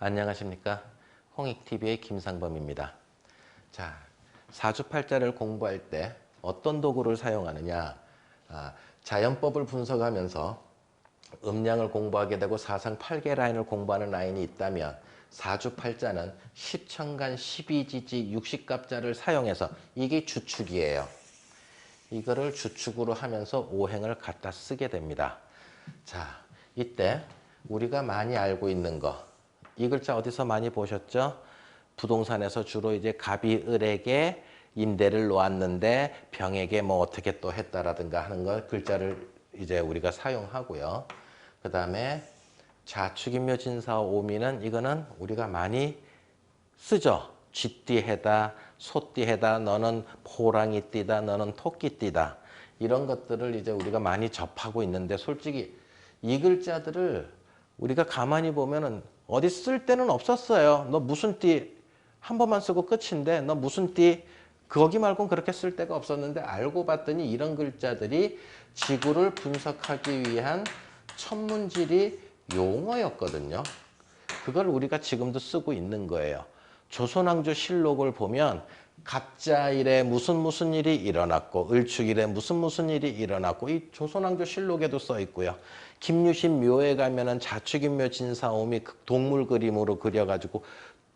안녕하십니까. 홍익TV의 김상범입니다. 자, 사주팔자를 공부할 때 어떤 도구를 사용하느냐. 아, 자연법을 분석하면서 음량을 공부하게 되고 사상 8개 라인을 공부하는 라인이 있다면 사주팔자는 10천간 12지지 60갑자를 사용해서 이게 주축이에요. 이거를 주축으로 하면서 오행을 갖다 쓰게 됩니다. 자, 이때 우리가 많이 알고 있는 거. 이 글자 어디서 많이 보셨죠? 부동산에서 주로 이제 갑이 을에게 임대를 놓았는데 병에게 뭐 어떻게 또 했다라든가 하는 걸 글자를 이제 우리가 사용하고요. 그 다음에 자축인묘 진사 오미는 이거는 우리가 많이 쓰죠. 쥐띠해다, 소띠해다, 너는 호랑이띠다, 너는 토끼띠다. 이런 것들을 이제 우리가 많이 접하고 있는데 솔직히 이 글자들을 우리가 가만히 보면은 어디 쓸 때는 없었어요. 너 무슨 띠 한 번만 쓰고 끝인데 너 무슨 띠 거기 말고는 그렇게 쓸 데가 없었는데 알고 봤더니 이런 글자들이 지구를 분석하기 위한 천문지리 용어였거든요. 그걸 우리가 지금도 쓰고 있는 거예요. 조선왕조 실록을 보면 갑자일에 무슨 무슨 일이 일어났고 을축일에 무슨 무슨 일이 일어났고 이 조선왕조 실록에도 써 있고요. 김유신 묘에 가면은 자축인묘 진사오미 그 동물 그림으로 그려가지고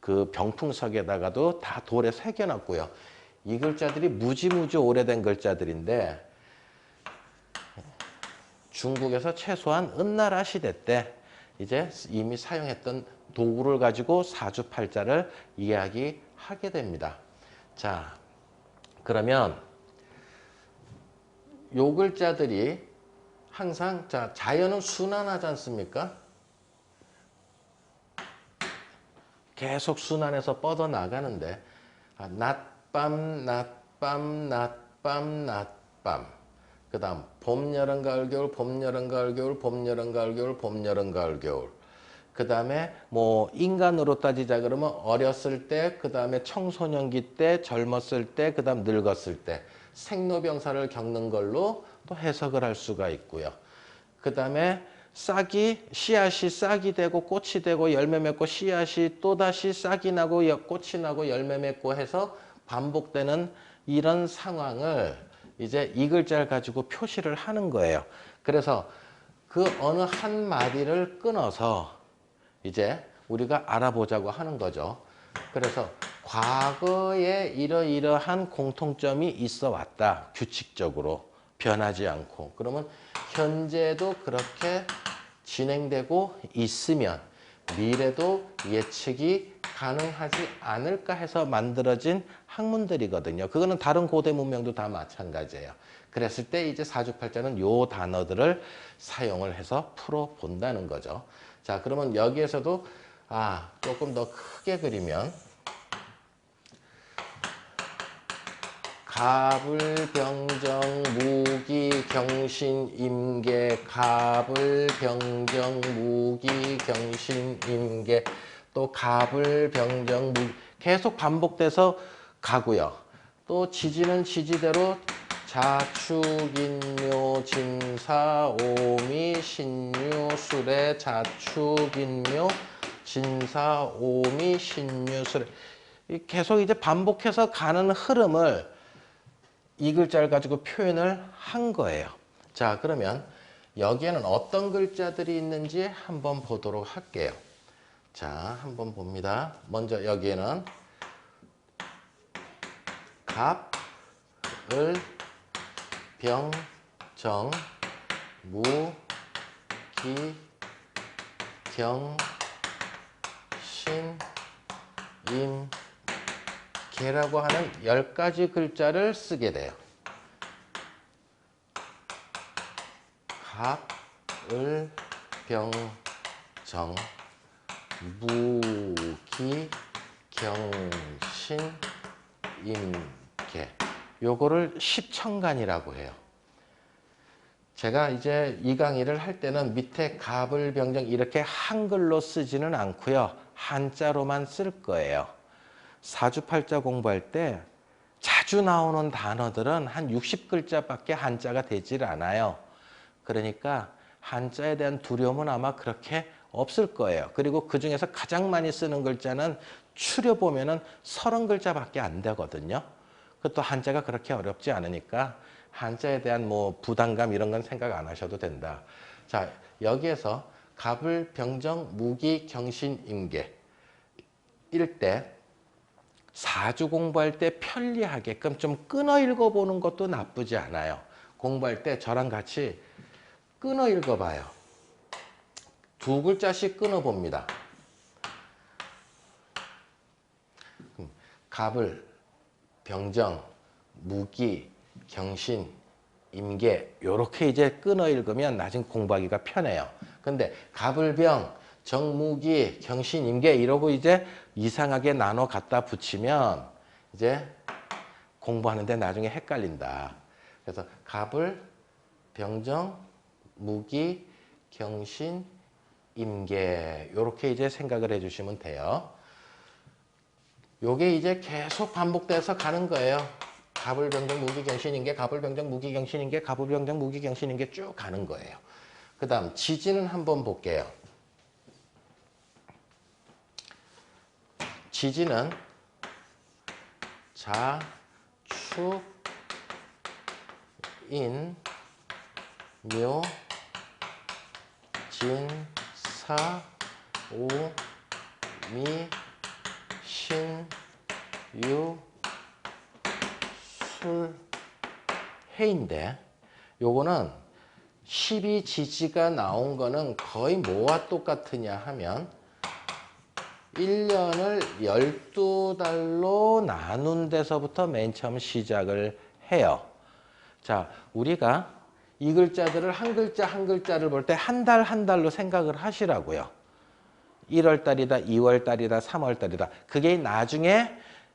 그 병풍석에다가도 다 돌에 새겨놨고요. 이 글자들이 무지무지 오래된 글자들인데 중국에서 최소한 은나라 시대 때 이제 이미 사용했던 도구를 가지고 사주팔자를 이야기하게 됩니다. 자, 그러면 요 글자들이 항상 자 자연은 순환하지 않습니까? 계속 순환해서 뻗어 나가는데 아, 낮밤 낮밤 낮밤 낮밤 그 다음 봄 여름 가을 겨울 봄 여름 가을 겨울 봄 여름 가을 겨울 봄 여름 가을 겨울 그 다음에 뭐 인간으로 따지자 그러면 어렸을 때, 그 다음에 청소년기 때, 젊었을 때, 그 다음 늙었을 때 생로병사를 겪는 걸로 또 해석을 할 수가 있고요. 그 다음에 싹이 씨앗이 싹이 되고 꽃이 되고 열매 맺고 씨앗이 또다시 싹이 나고 꽃이 나고 열매 맺고 해서 반복되는 이런 상황을 이제 이 글자를 가지고 표시를 하는 거예요. 그래서 그 어느 한 마디를 끊어서 이제 우리가 알아보자고 하는 거죠. 그래서 과거에 이러이러한 공통점이 있어 왔다. 규칙적으로 변하지 않고. 그러면 현재도 그렇게 진행되고 있으면 미래도 예측이 가능하지 않을까 해서 만들어진 학문들이거든요. 그거는 다른 고대 문명도 다 마찬가지예요. 그랬을 때 이제 사주팔자는 요 단어들을 사용을 해서 풀어 본다는 거죠. 자, 그러면 여기에서도 아, 조금 더 크게 그리면 갑을병정 무기경신 임계 갑을병정 무기경신 임계 또 갑을병정 무 계속 반복돼서 가고요. 또 지지는 지지대로 자축인묘 진사 오미 신유술의 자축인묘 진사 오미 신유술의 계속 이제 반복해서 가는 흐름을 이 글자를 가지고 표현을 한 거예요. 자, 그러면 여기에는 어떤 글자들이 있는지 한번 보도록 할게요. 자, 한번 봅니다. 먼저 여기에는 갑, 을, 병, 정, 무, 기, 경, 신, 임, 개라고 하는 열 가지 글자를 쓰게 돼요. 갑, 을, 병, 정, 무, 기, 경, 신, 임, 개. 요거를 십천간이라고 해요. 제가 이제 이 강의를 할 때는 밑에 갑을 병정 이렇게 한글로 쓰지는 않고요. 한자로만 쓸 거예요. 사주팔자 공부할 때 자주 나오는 단어들은 한 60글자밖에 한자가 되질 않아요. 그러니까 한자에 대한 두려움은 아마 그렇게 없을 거예요. 그리고 그 중에서 가장 많이 쓰는 글자는 추려 보면은 서른 글자밖에 안 되거든요. 그것도 한자가 그렇게 어렵지 않으니까 한자에 대한 뭐 부담감 이런 건 생각 안 하셔도 된다. 자, 여기에서 갑을, 병정, 무기, 경신, 임계 일때 사주 공부할 때 편리하게끔 좀 끊어 읽어보는 것도 나쁘지 않아요. 공부할 때 저랑 같이 끊어 읽어봐요. 두 글자씩 끊어봅니다. 음, 갑을, 병정, 무기, 경신, 임계 요렇게 이제 끊어 읽으면 나중에 공부하기가 편해요. 근데 갑을병, 정무기, 경신, 임계 이러고 이제 이상하게 나눠 갖다 붙이면 이제 공부하는데 나중에 헷갈린다. 그래서 갑을, 병정, 무기, 경신, 임계 요렇게 이제 생각을 해주시면 돼요. 요게 이제 계속 반복돼서 가는 거예요. 갑을 병정 무기 경신인 게 갑을 병정 무기 경신인 게 갑을 병정 무기 경신인 게쭉 가는 거예요. 그 다음 지지는 한번 볼게요. 지지는 자, 축, 인, 묘, 진, 사, 오, 미, 신, 유, 술, 해인데 요거는 12지지가 나온 거는 거의 뭐와 똑같으냐 하면 1년을 12달로 나눈 데서부터 맨 처음 시작을 해요. 자, 우리가 이 글자들을 한 글자 한 글자를 볼 때 한 달한 달로 생각을 하시라고요. 1월 달이다, 2월 달이다, 3월 달이다. 그게 나중에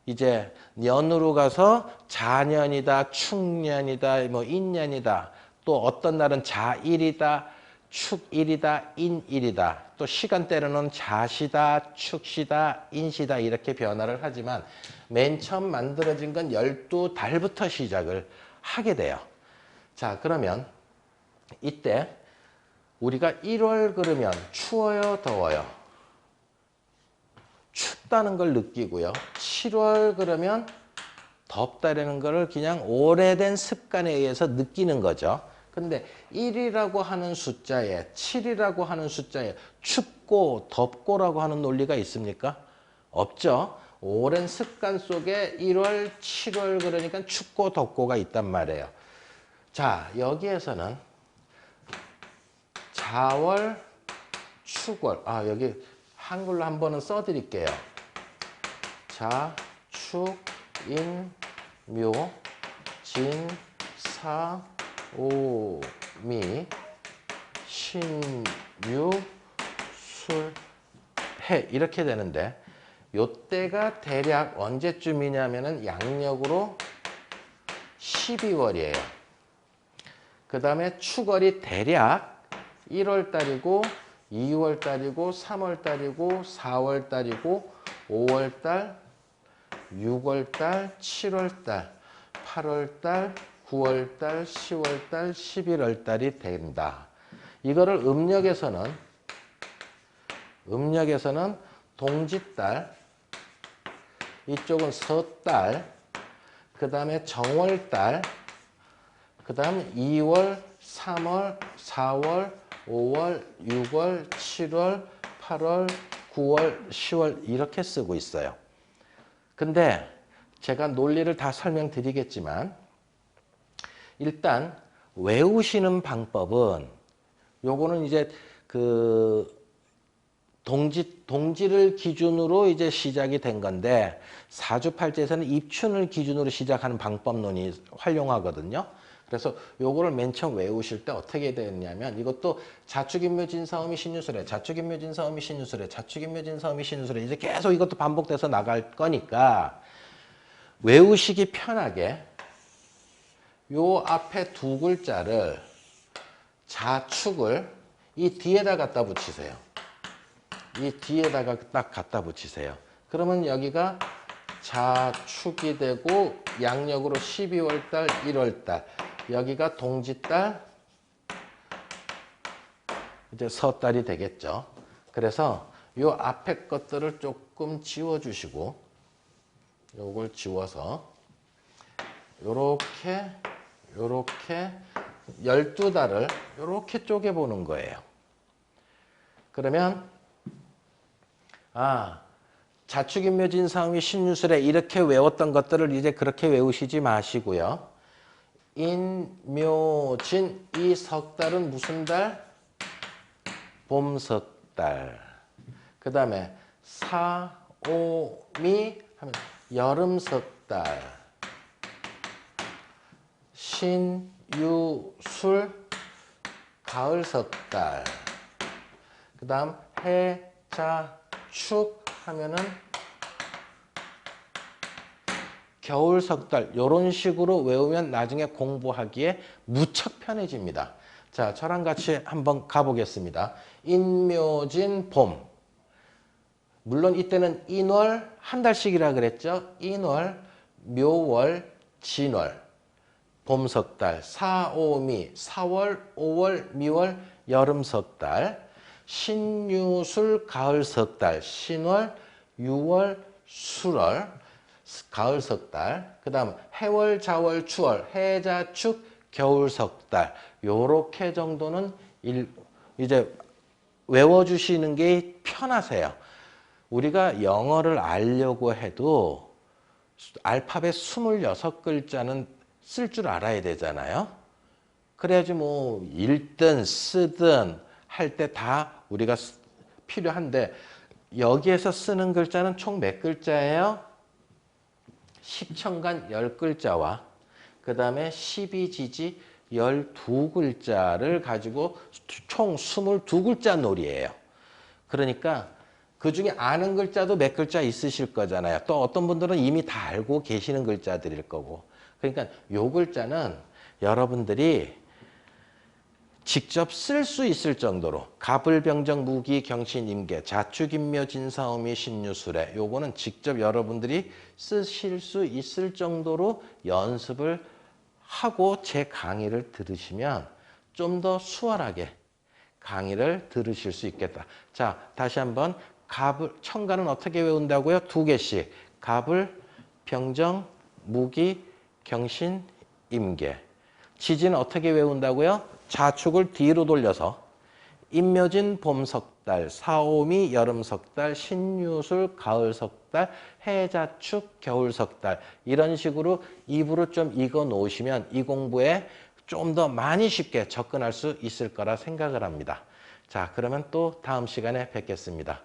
이제 년으로 가서 자년이다, 축년이다, 뭐 인년이다. 또 어떤 날은 자일이다, 축일이다, 인일이다. 또 시간대로는 자시다, 축시다, 인시다 이렇게 변화를 하지만 맨 처음 만들어진 건 12달부터 시작을 하게 돼요. 자, 그러면 이때 우리가 1월 그러면 추워요, 더워요? 춥다는 걸 느끼고요. 7월 그러면 덥다라는 거를 그냥 오래된 습관에 의해서 느끼는 거죠. 근데 1이라고 하는 숫자에 7이라고 하는 숫자에 춥고 덥고라고 하는 논리가 있습니까? 없죠. 오랜 습관 속에 1월, 7월 그러니까 춥고 덥고가 있단 말이에요. 자, 여기에서는 자월, 축월. 아, 여기 한글로 한 번은 써 드릴게요. 자, 축, 인, 묘, 진, 사, 오, 미, 신, 유, 술, 해 이렇게 되는데 요때가 대략 언제쯤이냐면은 양력으로 12월이에요. 그 다음에 축월이 대략 1월 달이고 2월 달이고 3월 달이고 4월 달이고 5월 달, 6월 달, 7월 달, 8월 달, 9월 달, 10월 달, 11월 달이 된다. 이거를 음력에서는 음력에서는 동짓달, 이쪽은 서달, 그 다음에 정월달, 그 다음 2월, 3월, 4월, 5월, 6월, 7월, 8월, 9월, 10월 이렇게 쓰고 있어요. 근데 제가 논리를 다 설명드리겠지만 일단 외우시는 방법은 요거는 이제 그 동지 동지를 기준으로 이제 시작이 된 건데 사주팔자에서는 입춘을 기준으로 시작하는 방법론이 활용하거든요. 그래서 요거를 맨 처음 외우실 때 어떻게 되느냐면 이것도 자축인묘진사음이 신유술에 자축인묘진사음이 신유술에 자축인묘진사음이 신유술에 이제 계속 이것도 반복돼서 나갈 거니까 외우시기 편하게 요 앞에 두 글자를 자축을 이 뒤에다 갖다 붙이세요. 이 뒤에다가 딱 갖다 붙이세요. 그러면 여기가 자축이 되고 양력으로 12월 달, 1월 달. 여기가 동짓달, 이제 서달이 되겠죠. 그래서 요 앞에 것들을 조금 지워주시고 요걸 지워서 요렇게 요렇게 12달을 요렇게 쪼개보는 거예요. 그러면 아 자축인묘진 사음이 신유술에 이렇게 외웠던 것들을 이제 그렇게 외우시지 마시고요. 인묘진 이 석 달은 무슨 달? 봄석 달. 그 다음에 사오미 하면 여름석 달. 신유술 가을석 달. 그 다음 해자축 하면은 겨울 석 달 이런 식으로 외우면 나중에 공부하기에 무척 편해집니다. 자, 저랑 같이 한번 가보겠습니다. 인묘진 봄. 물론 이때는 인월 한 달씩이라 그랬죠. 인월, 묘월, 진월, 봄 석 달, 사오미, 4월, 5월, 미월, 여름 석 달, 신유술, 가을 석 달, 신월, 6월, 술월, 가을 석달, 그 다음 해월, 자월, 추월, 해자 축, 겨울 석달 요렇게 정도는 일, 이제 외워주시는 게 편하세요. 우리가 영어를 알려고 해도 알파벳 26글자는 쓸 줄 알아야 되잖아요. 그래야지 뭐 읽든 쓰든 할 때 다 우리가 쓰- 필요한데 여기에서 쓰는 글자는 총 몇 글자예요? 10천간 10글자와 그 다음에 12지지 12글자를 가지고 총 22글자 놀이에요. 그러니까 그 중에 아는 글자도 몇 글자 있으실 거잖아요. 또 어떤 분들은 이미 다 알고 계시는 글자들일 거고. 그러니까 요 글자는 여러분들이 직접 쓸 수 있을 정도로 가불병정 무기 경신 임계 자축인묘 진사오미 신유술에 요거는 직접 여러분들이 쓰실 수 있을 정도로 연습을 하고 제 강의를 들으시면 좀 더 수월하게 강의를 들으실 수 있겠다. 자, 다시 한번 갑을 청가는 어떻게 외운다고요? 두 개씩. 갑을 병정 무기 경신 임계. 지지는 어떻게 외운다고요? 자축을 뒤로 돌려서 인묘진 봄 석달, 사오미 여름 석달, 신유술 가을 석달, 해자축 겨울 석달 이런 식으로 입으로 좀 익어 놓으시면 이 공부에 좀 더 많이 쉽게 접근할 수 있을 거라 생각을 합니다. 자, 그러면 또 다음 시간에 뵙겠습니다.